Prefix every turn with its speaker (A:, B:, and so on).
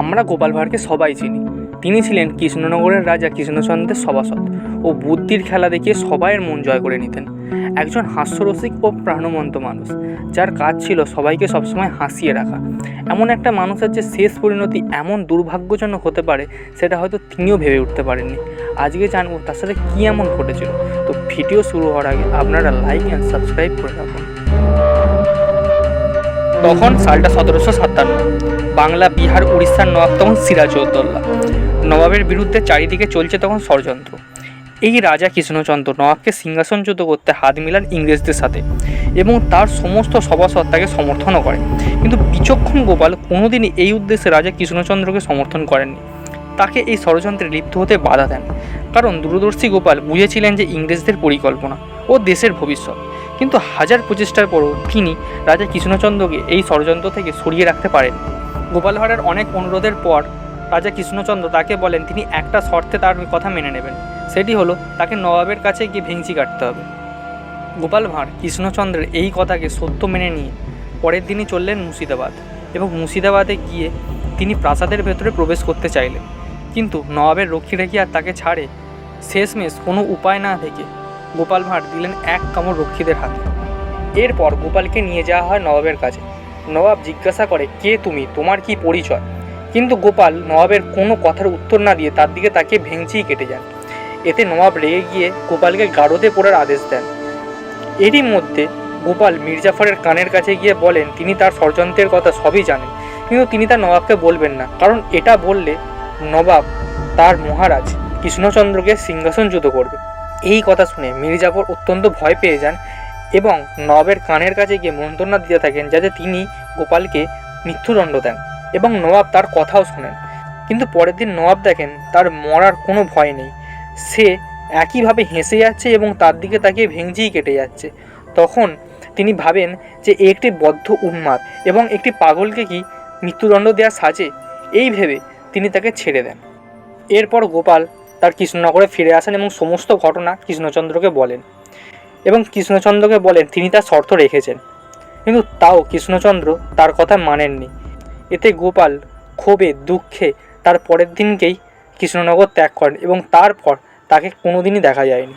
A: আমরা গোপাল ভাঁড়কে সবাই চিনি। তিনি ছিলেন কৃষ্ণনগরের রাজা কৃষ্ণচন্দ্রের সভাসদ ও বুদ্ধির খেলা দেখিয়ে সবাইয়ের মন জয় করে নিতেন। একজন হাস্যরসিক ও প্রাণবন্ত মানুষ, যার কাজ ছিল সবাইকে সবসময় হাসিয়ে রাখা। এমন একটা মানুষের যে শেষ পরিণতি এমন দুর্ভাগ্যজনক হতে পারে, সেটা হয়তো তিনিও ভেবে উঠতে পারেননি। আজকে জানব তার সাথে কী এমন ঘটেছিল। তো ভিডিও শুরু হওয়ার আগে আপনারা লাইক অ্যান্ড সাবস্ক্রাইব করে রাখুন। তখন সালটা সতেরোশো সাতান্ন। বাংলা, বিহার উড়িষ্যার নবাব তখন সিরাজউদ্দৌলা নবাবের বিরুদ্ধে চারিদিকে চলছে তখন ষড়যন্ত্র। এই রাজা কৃষ্ণচন্দ্র নবাবকে সিংহাসনচ্যুত করতে হাত মিলান ইংরেজদের সাথে এবং তার সমস্ত সভাসদ তাকে সমর্থনও করে কিন্তু বিচক্ষণ গোপাল কোনোদিনই এই উদ্দেশ্যে রাজা কৃষ্ণচন্দ্রকে সমর্থন করেননি। তাকে এই ষড়যন্ত্রে লিপ্ত হতে বাধা দেন। কারণ দূরদর্শী গোপাল বুঝেছিলেন যে ইংরেজদের পরিকল্পনা ও দেশের ভবিষ্যৎ। কিন্তু হাজার প্রচেষ্টার পরও তিনি রাজা কৃষ্ণচন্দ্রকে এই ষড়যন্ত্র থেকে সরিয়ে রাখতে পারেন। গোপাল ভাঁড়ের অনেক অনুরোধের পর রাজা কৃষ্ণচন্দ্র তাকে বলেন, তিনি একটা শর্তে তার কথা মেনে নেবেন। সেটি হলো, তাকে নবাবের কাছে গিয়ে ভেঙচি কাটতে হবে। গোপাল ভাঁড় কৃষ্ণচন্দ্রের এই কথাকে সত্য মেনে নিয়ে পরের দিনই চললেন মুর্শিদাবাদ এবং মুর্শিদাবাদে গিয়ে তিনি প্রাসাদের ভেতরে প্রবেশ করতে চাইলেন। কিন্তু নবাবের রক্ষী রেখে আর তাকে ছাড়ে শেষমেশ কোনো উপায় না থেকে গোপাল ভাঁড় দিলেন এক কামড় রক্ষীদের হাতে। এরপর গোপালকে নিয়ে যাওয়া হয় নবাবের কাছে। নবাব জিজ্ঞাসা করে, কে তুমি? তোমার কি পরিচয়? কিন্তু গোপাল নবাবের কোনো কথার উত্তর না দিয়ে তার দিকে তাকে ভেঙচিই কেটে যান। এতে নবাব রেগে গিয়ে গোপালকে গারদে পড়ার আদেশ দেন। এরই মধ্যে গোপাল মির্জাফরের কানের কাছে গিয়ে বলেন, তিনি তার ষড়যন্ত্রের কথা সবই জানেন। কিন্তু তিনি তার নবাবকে বলবেন না। কারণ এটা বললে নবাব তার মহারাজ কৃষ্ণচন্দ্রকে সিংহাসন সিংহাসনচ্যুত করবে। এই কথা শুনে মির্জাফর অত্যন্ত ভয় পেয়ে যান এবং নবাবের কানের কাছে গিয়ে মন্ত্রণা দিতে থাকেন যাতে তিনি গোপালকে মৃত্যুদণ্ড দেন এবং নবাব তার কথাও শোনেন। কিন্তু পরের দিন নবাব দেখেন তার মরার কোনো ভয় নেই। সে একইভাবে হেসে যাচ্ছে এবং তার দিকে তাকিয়ে ভেঙচিই কেটে যাচ্ছে। তখন তিনি ভাবেন যে একটি বদ্ধ উন্মাদ এবং একটি পাগলকে কি মৃত্যুদণ্ড দেওয়া সাজে? এই ভেবে তিনি তাকে ছেড়ে দেন। এরপর গোপাল তার কৃষ্ণনগরে ফিরে আসেন এবং সমস্ত ঘটনা কৃষ্ণচন্দ্রকে বলেন। এবং কৃষ্ণচন্দ্রকে বলেন, তিনি তার শর্ত রেখেছেন। কিন্তু তাও কৃষ্ণচন্দ্র তার কথা মানেননি। এতে গোপাল ক্ষোভে, দুঃখে তার পরের দিনকেই কৃষ্ণনগর ত্যাগ করেন এবং তারপর তাকে কোনোদিনই দেখা যায়নি।